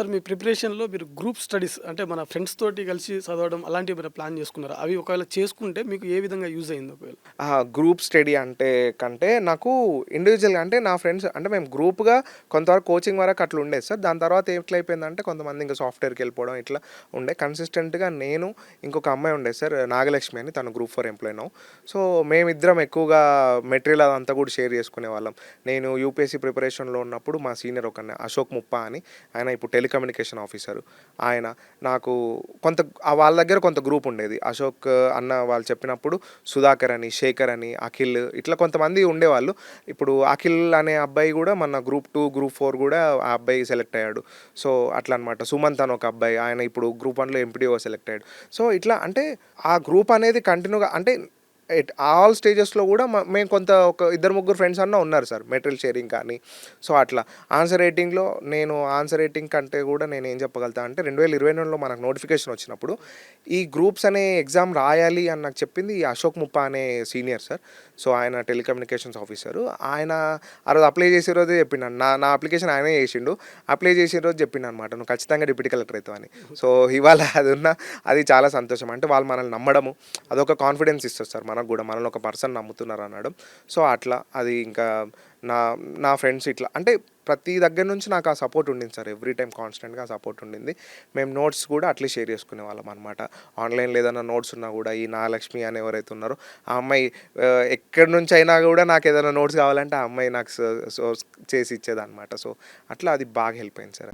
Sir మీ ప్రిపరేషన్లో మీరు group studies అంటే మన ఫ్రెండ్స్ తోటి కలిసి చదవడం అలాంటివి మీరు ప్లాన్ చేసుకున్నారు? అవి ఒకవేళ చేసుకుంటే మీకు ఏ విధంగా యూజ్ అయింది ఒకవేళ? గ్రూప్ స్టడీ అంటే కంటే నాకు ఇండివిజువల్గా అంటే నా ఫ్రెండ్స్ అంటే మేము గ్రూప్గా కొంతవరకు కోచింగ్ వరకు అట్లా ఉండేది సార్. దాని తర్వాత ఎట్లా అయిపోయిందంటే కొంతమంది ఇంకా సాఫ్ట్వేర్కి వెళ్ళిపోవడం ఇట్లా ఉండే. కన్సిస్టెంట్గా నేను ఇంకొక అమ్మాయి ఉండే సార్ నాగలక్ష్మి అని తను group four employee now. So మేమిద్దరం ఎక్కువగా మెటీరియల్ అదంతా కూడా షేర్ చేసుకునే వాళ్ళం. నేను యూపీఎస్సీ ప్రిపరేషన్లో ఉన్నప్పుడు మా సీనియర్ ఒక అశోక్ ముప్పా అని. ఆయన ఇప్పుడు టెలికమ్యూనికేషన్ ఆఫీసర్ ఆయన నాకు కొంత వాళ్ళ దగ్గర కొంత గ్రూప్ ఉండేది. అశోక్ అన్న వాళ్ళు చెప్పినప్పుడు సుధాకర్ అని శేఖర్ అని అఖిల్ ఇట్లా కొంతమంది ఉండేవాళ్ళు. ఇప్పుడు అఖిల్ అనే అబ్బాయి కూడా మన గ్రూప్ టూ గ్రూప్ ఫోర్ కూడా ఆ అబ్బాయి సెలెక్ట్ అయ్యాడు. సో అట్లా అనమాట సుమంత్ అని ఒక అబ్బాయి ఆయన ఇప్పుడు గ్రూప్ వన్లో ఎంపీడీఓ సెలెక్ట్ అయ్యాడు. సో ఇట్లా అంటే ఆ గ్రూప్ అనేది కంటిన్యూగా అంటే ఎట్ ఆల్ స్టేజెస్లో కూడా మేము కొంత ఒక ఇద్దరు ముగ్గురు ఫ్రెండ్స్ అన్న ఉన్నారు సార్ మెటీరియల్ షేరింగ్ కానీ. సో అట్లా. ఆన్సర్ రేటింగ్లో నేను ఆన్సర్ రేటింగ్ కంటే కూడా నేను ఏం చెప్పగలుగుతా అంటే రెండు వేల ఇరవై రెండులో మనకు నోటిఫికేషన్ వచ్చినప్పుడు ఈ గ్రూప్స్ అనే ఎగ్జామ్ రాయాలి అని నాకు చెప్పింది ఈ అశోక్ ముప్పా అనే సీనియర్ సార్. సో ఆయన టెలికమ్యూనికేషన్స్ ఆఫీసర్ ఆయన ఆ రోజు అప్లై చేసే రోజే చెప్పినాను నా నా అప్లికేషన్ ఆయనే చేసిండు. అప్లై చేసే రోజు చెప్పిన అనమాట నువ్వు ఖచ్చితంగా డిప్యూటీ కలెక్టర్ అవుతావు అని. సో ఇవాళ అది ఉన్న అది చాలా సంతోషం. అంటే వాళ్ళు మనల్ని నమ్మడము అదొక కాన్ఫిడెన్స్ ఇస్తుంది సార్. మనకు కూడా మనల్ని ఒక పర్సన్ నమ్ముతున్నారు అనడం సో అట్లా అది ఇంకా నా నా ఫ్రెండ్స్ ఇట్లా అంటే ప్రతి దగ్గర నుంచి నాకు ఆ సపోర్ట్ ఉండింది సార్. ఎవ్రీ టైం కాన్స్టెంట్గా సపోర్ట్ ఉండింది. మేము నోట్స్ కూడా అట్లే షేర్ చేసుకునే వాళ్ళం అనమాట ఆన్లైన్లో ఏదైనా నోట్స్ ఉన్నా కూడా ఈ నాగలక్ష్మి అని ఎవరైతే ఉన్నారో ఆ అమ్మాయి ఎక్కడి నుంచి అయినా కూడా నాకు ఏదైనా నోట్స్ కావాలంటే ఆ అమ్మాయి నాకు సో చేసి ఇచ్చేది అనమాట సో అట్లా అది బాగా హెల్ప్ అయింది సార్.